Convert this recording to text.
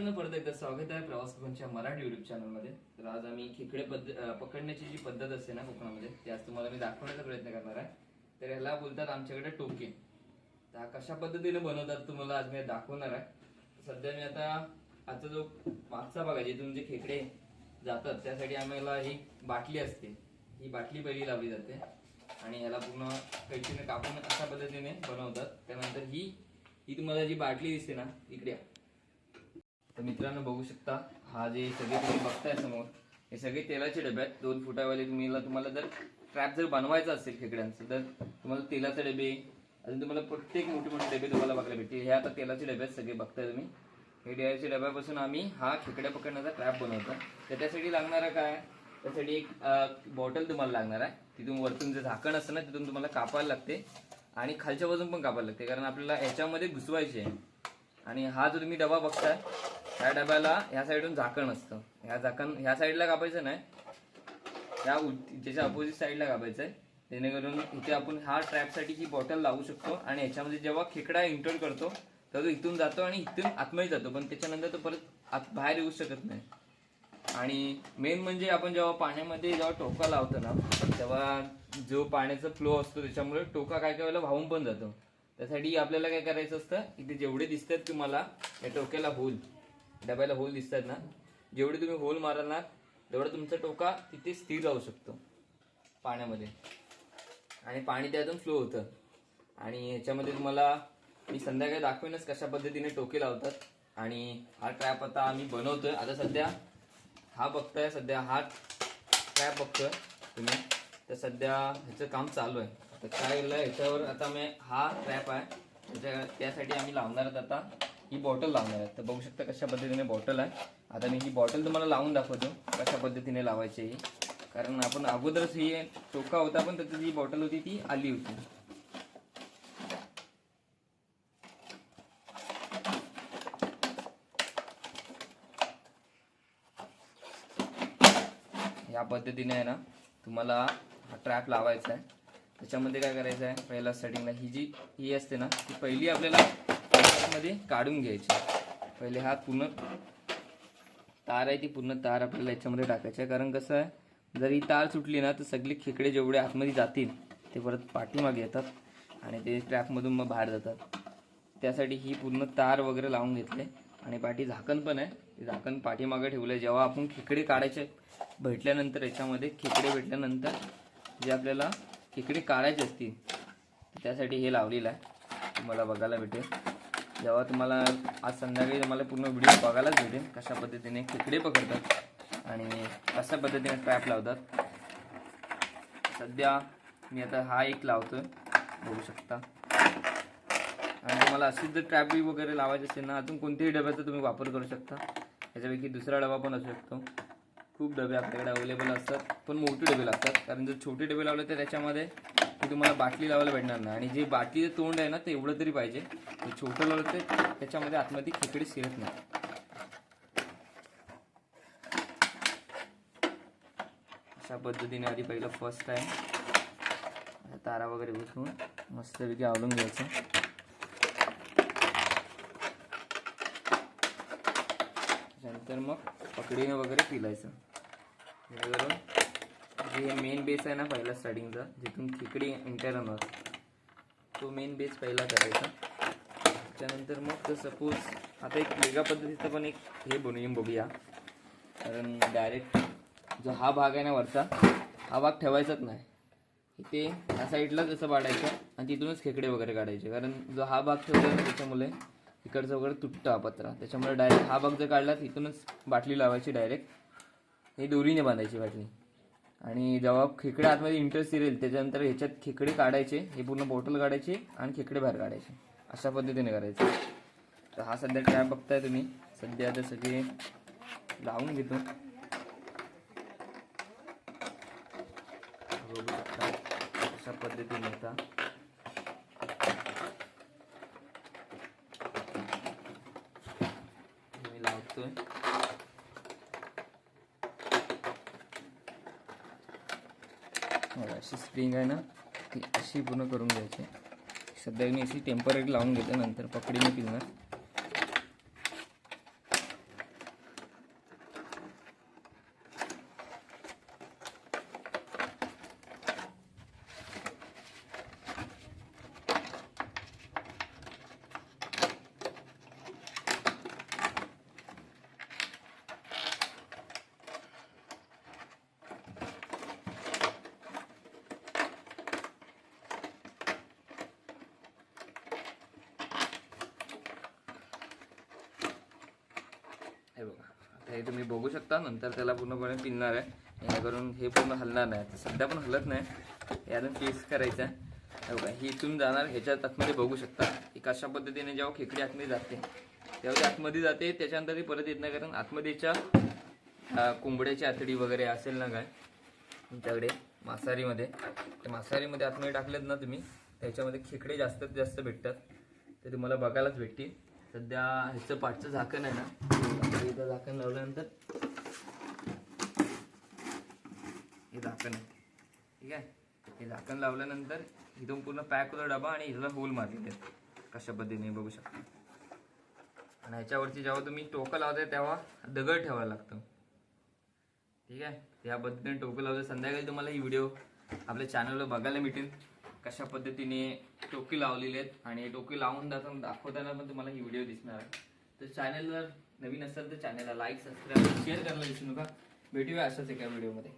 मित्रांनो परत एकदा स्वागत आहे प्रवास कोकणच्या मराठी युट्यूब चॅनलमध्ये. तर आज आम्ही खेकडे पद्ध पकडण्याची जी पद्धत असते ना कोकणामध्ये ती आज तुम्हाला मी दाखवण्याचा प्रयत्न करणार आहे. तर ह्याला बोलतात आमच्याकडे टोके. तर कशा पद्धतीने बनवतात तुम्हाला आज मी दाखवणार आहे. सध्या मी आता आजचा जो मागचा भाग आहे जिथून जे खेकडे जातात त्यासाठी आम्हाला ही बाटली असते. ही बाटली पहिली लावली जाते. आणि ह्याला पूर्ण कैचीने कापून अशा पद्धतीने बनवतात. त्यानंतर ही ही तुम्हाला जी बाटली दिसते ना इकडे तर मित्रांनो बघू शकता हा जे सगळे तुम्ही बघताय समोर हे सगळे तेलाचे डबे आहेत. दोन फुटावाले तुम्ही तुम्हाला जर ट्रॅप जर बनवायचा असेल खेकड्यांचं तर तुम्हाला तेलाचे डबे अजून तुम्हाला प्रत्येक मोठे मोठे डबे तुम्हाला बघायला भेटतील. हे आता तेलाचे डबे आहेत सगळे बघताय तुम्ही. हे तेलाच्या डब्यापासून आम्ही हा खेकड्या पकडण्याचा ट्रॅप बनवतो. तर त्यासाठी लागणार काय? त्यासाठी एक बॉटल तुम्हाला लागणार आहे. तिथून वरतून जे झाकण असतं ना तिथून तुम्हाला कापायला लागते. आणि खालच्या बाजून पण कापायला लागते कारण आपल्याला ह्याच्यामध्ये घुसवायचे आहे. आणि हा जो तुम्ही डबा बघताय ह्या डब्याला ह्या साईडून झाकण असतं. ह्या झाकण ह्या साईडला कापायचं नाही. त्या उलटी- ज्याच्या अपोजिट साईडला कापायचं आहे जेणेकरून इथे आपण हा ट्रॅपसाठी ही बॉटल लावू शकतो आणि याच्यामध्ये जेव्हा खेकडा एंटर करतो तर तो इथून जातो आणि इथून आतमध्ये जातो. पण त्याच्यानंतर तो परत आत बाहेर येऊ शकत नाही. आणि मेन म्हणजे आपण जेव्हा पाण्यामध्ये जेव्हा टोका लावतो ना तेव्हा जो पाण्याचा फ्लो असतो त्याच्यामुळे टोका काय काय वेळेला वाहून पण जातो. त्यासाठी आपल्याला काय करायचं असतं इथे जेवढे दिसतात तुम्हाला या टोक्याला होल डब्याला होल दिसतात ना जेवढे तुम्ही होल माराल ना तेवढा तुमचा टोका तिथे स्थिर राहू शकतो पाण्यामध्ये. आणि पाणी त्यातून फ्लो होतं. आणि ह्याच्यामध्ये तुम्हाला मी संध्याकाळी दाखवेनच कशा पद्धतीने टोके लावतात. आणि हा ट्रॅप आता आम्ही बनवतोय. आता सध्या हा बघताय सध्या हा ट्रॅप बघतोय तुम्ही. तर सध्या ह्याचं काम चालू आहे. तर काय याच्यावर ह्याच्यावर आता मी हा ट्रॅप आहे. त्याच्या त्यासाठी आम्ही लावणार आहेत आता. ही बॉटल लावणार आहे तर बघू शकता कशा पद्धतीने बॉटल आहे. आता मी ही बॉटल तुम्हाला लावून दाखवतो कशा पद्धतीने लावायची ही कारण आपण अगोदरच ही टोका होता पण त्याची जी बॉटल होती ती आली होती. या पद्धतीने आहे ना तुम्हाला हा ट्रॅप लावायचा आहे. त्याच्यामध्ये काय करायचं आहे? पहिला स्टार्टिंगला ही जी ही असते ना ती पहिली आपल्याला मध्ये काढून घ्यायची पहिले हा पूर्ण तार आहे ती पूर्ण तार आपल्याला याच्यामध्ये टाकायची आहे. कारण कसं आहे जर ही तार सुटली ना तर सगळे खेकडे जेवढे आतमध्ये जातील ते परत पाठीमागे येतात आणि ते ट्रॅपमधून मग बाहेर जातात. त्यासाठी ही पूर्ण तार वगैरे लावून घेतले. आणि पाठी झाकण पण आहे. झाकण पाठीमागे ठेवलं आहे जेव्हा आपण खेकडे काढायचे भेटल्यानंतर याच्यामध्ये खेकडे भेटल्यानंतर जे आपल्याला खेकडे काढायचे असतील त्यासाठी हे लावलेलं आहे. तुम्हाला बघायला भेटेल. जेव्हा तुम्हाला आज संध्याकाळी तुम्हाला पूर्ण व्हिडिओ बघायलाच भेटेल कशा पद्धतीने खेकडे पकडतात आणि कशा पद्धतीने ट्रॅप लावतात. सध्या मी आता हा एक लावतो बघू शकता. आणि तुम्हाला अशीच जर ट्रॅप वगैरे लावायची असेल ना अजून कोणत्याही डब्याचा तुम्ही वापर करू शकता. याच्यापैकी दुसरा डबा पण असू शकतो. खूप डबे आपल्याकडे अवेलेबल असतात पण मोठे डबे लागतात. कारण जर छोटे डबे लावले तर त्याच्यामध्ये ती तुम्हाला बाटली लावायला भेटणार नाही. आणि जे बाटलीचं तोंड आहे ना ते एवढं तरी पाहिजे. छोटं लावलं तर त्याच्यामध्ये आतमध्ये खेकडे शिरत नाही. अशा पद्धतीने आधी पहिलं फर्स्ट टाइम तारा वगैरे बसून मस्तपैकी आवलून घ्यायचं. त्याच्यानंतर मग पकडीनं वगैरे पिलायचं. जेणेकरून जे हे मेन बेस आहे ना पहिला स्टार्टिंगचा जिथून खेकडी एंटर होणार. तो मेन बेस पहिला करायचा. त्याच्यानंतर मग तर सपोज आता एक वेगळ्या पद्धतीचं पण एक हे बनवून बघूया. कारण डायरेक्ट जो हा भाग आहे ना वरचा हा भाग ठेवायचाच नाही. इथे ह्या साईडला जसं पाडायचं आणि तिथूनच खेकडे वगैरे काढायचे. कारण जो हा भाग ठेवला ना त्याच्यामुळे इकडचं वगैरे तुटतं हा पत्रा. त्याच्यामुळे डायरेक्ट हा भाग जर काढला तिथूनच बाटली लावायची डायरेक्ट हे दोरीने बांधायची वाटणी आणि जेव्हा खेकडे आतमध्ये इंटरेस्ट येईल त्याच्यानंतर ह्याच्यात खेकडे काढायचे हे पूर्ण बॉटल काढायची आणि खेकडे बाहेर काढायचे. अशा पद्धतीने करायचे. तर हा सध्या ट्रॅप बघताय तुम्ही. सध्या आता सगळे लावून घेतो. अशा पद्धतीने आता. मी लावतोय. बघा, अशी स्प्रिंग आहे ना ती अशी पूर्ण करून घ्यायची. सध्या मी अशी टेंपररी लावून घेतो नंतर पकडीने पिणार हे बघा आता हे तुम्ही बघू शकता नंतर त्याला पूर्णपणे पिनणार आहे. जेणेकरून हे पूर्ण हलणार नाही. तर सध्या पण हलत नाही. हे फेस फिक्स करायचं आहे. बघा ही इथून जाणार ह्याच्या आतमध्ये बघू शकता. की कशा पद्धतीने जेव्हा खेकडी आतमध्ये जाते तेव्हा ती आतमध्ये जाते त्याच्यानंतर ती परत येत नाही. कारण आतमध्येच्या कोंबड्याची आतडी वगैरे असेल ना काय तुमच्याकडे मांसाहारीमध्ये त्या मांसाहारीमध्ये आतमध्ये टाकलेत ना तुम्ही त्याच्यामध्ये खेकडे जास्तीत जास्त भेटतात. ते तुम्हाला बघायलाच भेटतील. सध्या ह्याचं पाठचं झाकण आहे ना. इथं झाकण लावल्यानंतर हे झाकण आहे. ठीक आहे? हे झाकण लावल्यानंतर इथून पूर्ण पॅक होतो डबा आणि इथला होल मारलेले कशा पद्धतीने बघू शकता. आणि ह्याच्यावरती जेव्हा तुम्ही टोकं लावताय तेव्हा दगड ठेवायला लागतं. ठीक आहे? त्या पद्धतीने टोकं लावतो संध्याकाळी तुम्हाला ही व्हिडिओ आपल्या चॅनलवर बघायला मिळतील कशा पद्धतीने टोकी लावलेली आहेत आणि टोकी लावून दाखवताना पण तुम्हाला ही व्हिडिओ दिसणार आहे. तर चॅनलवर नवीन असेल तर चॅनलला लाईक सबस्क्राईब शेअर करायला विसरू नका. भेटूया अशाच एका व्हिडिओमध्ये